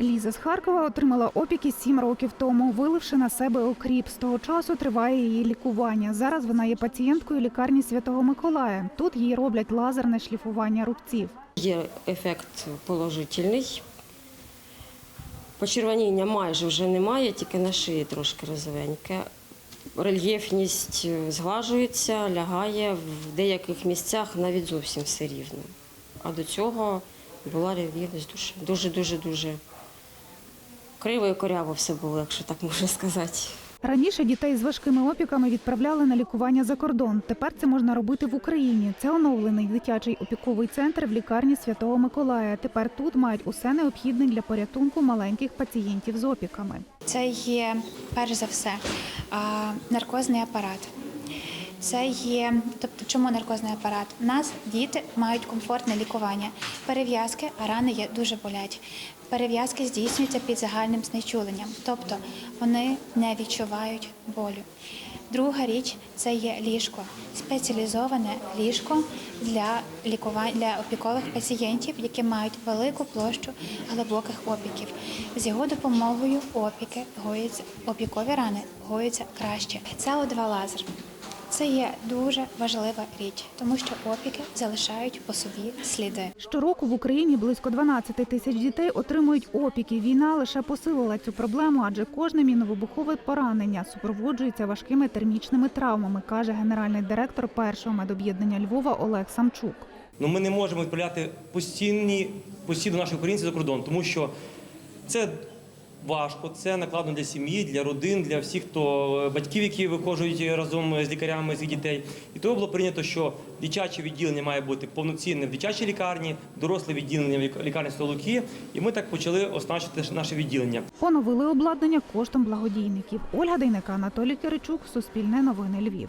Ліза з Харкова отримала опіки сім років тому, виливши на себе окріп. З того часу триває її лікування. Зараз вона є пацієнткою лікарні Святого Миколая. Тут їй роблять лазерне шліфування рубців. Є ефект положительний. Почервоніння майже вже немає, тільки на шиї трошки розовеньке. Рельєфність е, зглажується, лягає в деяких місцях навіть зовсім все рівно. А до цього була рельєфність дуже, дуже, дуже, дуже криво і коряво все було, якщо так можна сказати. Раніше дітей з важкими опіками відправляли на лікування за кордон. Тепер це можна робити в Україні. Це оновлений дитячий опіковий центр в лікарні Святого Миколая. Тепер тут мають усе необхідне для порятунку маленьких пацієнтів з опіками. Це є перш за все наркозний апарат. Це є, тобто, чому наркозний апарат? У нас діти мають комфортне лікування. Перев'язки, а рани є дуже болять. Перев'язки здійснюються під загальним знечуленням, тобто вони не відчувають болю. Друга річ це є ліжко, спеціалізоване ліжко для лікування для опікових пацієнтів, які мають велику площу глибоких опіків. З його допомогою опіки гоються, опікові рани гоються краще. Це о 2 лазер. Це є дуже важлива річ, тому що опіки залишають по собі сліди. Щороку в Україні близько 12 тисяч дітей отримують опіки. Війна лише посилила цю проблему, адже кожне міновибухове поранення супроводжується важкими термічними травмами, каже генеральний директор першого медоб'єднання Львова Олег Самчук. Ну, ми не можемо відправляти постійні, постійно наших українців за кордон, тому що це важко, це накладно для сім'ї, для родин, для всіх, хто батьків, які виходять разом з лікарями з дітей. І тому було прийнято, що дитяче відділення має бути повноцінним в дитячій лікарні, доросле відділення в лікарні Столуки. І ми так почали оснащувати наше відділення. Поновили обладнання коштом благодійників. Ольга Дейнека, Анатолій Киричук, Суспільне новини Львів.